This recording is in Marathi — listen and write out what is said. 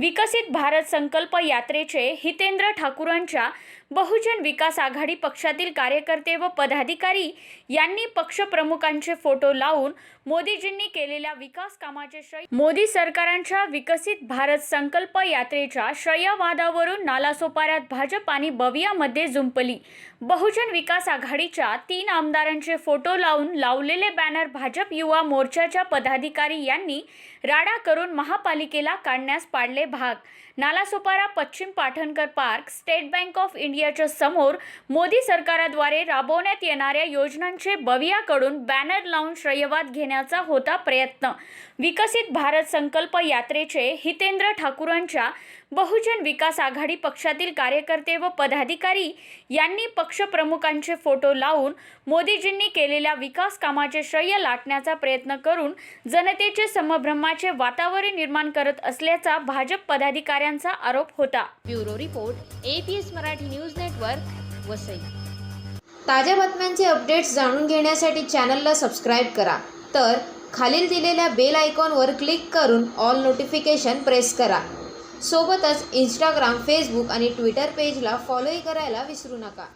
विकसित भारत संकल्प यात्रेचे हितेंद्र ठाकूरांच्या बहुजन विकास आघाडी पक्षातील कार्यकर्ते व पदाधिकारी यांनी पक्षप्रमुखांचे फोटो लावून मोदीजींनी केलेल्या विकास कामाचे श्रेय मोदी सरकारांच्या विकसित भारत संकल्प यात्रेच्या श्रेयवादावरून नालासोपाऱ्यात भाजप आणि बवियामध्ये जुंपली बहुजन विकास आघाडीच्या तीन आमदारांचे फोटो लावून लावलेले बॅनर भाजप युवा मोर्चाच्या पदाधिकारी यांनी राडा करून महापालिकेला काढण्यास पाडले भाग. नालासोपारा पश्चिम Patankar park State Bank of इंडियाच्या समोर मोदी सरकाराद्वारे राबवण्यात येणाऱ्या योजनांचे बवियाकडून बॅनर लावून श्रेयवाद घेण्याचा होता प्रयत्न. विकसित भारत संकल्प यात्रेचे हितेंद्र ठाकूरांच्या बहुजन विकास आघाडी पक्षातील कार्यकर्ते व पदाधिकारी यांनी पक्षप्रमुखांचे फोटो लावून मोदीजींनी केलेल्या विकास कामाचे श्रेय लाटण्याचा प्रयत्न करून जनतेचे समभ्रमाचे वातावरण निर्माण करत असल्याचा भाजप भाजप पदाधिकाऱ्यांचा आरोप होता. Bureau report APS Marathi news network Vasai. ताज्या बातम्यांचे अपडेट्स जाणून घेण्यासाठी चॅनलला सबस्क्राईब करा. तर खालील दिलेल्या बेल आयकॉनवर क्लिक करून ऑल नोटिफिकेशन प्रेस करा. सोबतच इंस्टाग्राम फेसबुक आणि ट्विटर पेजला फॉलोही करायला विसरू नका.